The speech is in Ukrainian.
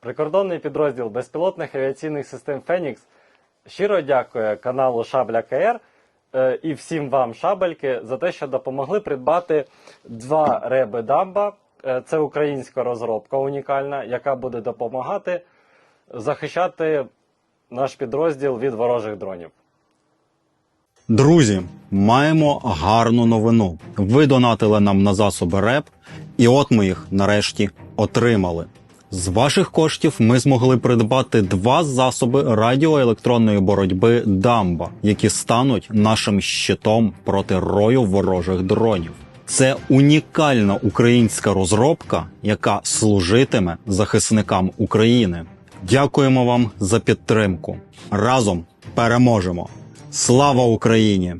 Прикордонний підрозділ безпілотних авіаційних систем Фенікс щиро дякує каналу Шабля КР е, і всім вам, шабельки, за те, що допомогли придбати два реби дамба. Е, Це українська розробка унікальна, яка буде допомагати захищати наш підрозділ від ворожих дронів. Друзі, маємо гарну новину. Ви донатили нам на засоби РЕП, і от ми їх нарешті отримали. З ваших коштів ми змогли придбати два засоби радіоелектронної боротьби Дамба, які стануть нашим щитом проти рою ворожих дронів. Це унікальна українська розробка, яка служитиме захисникам України. Дякуємо вам за підтримку. Разом переможемо! Слава Україні!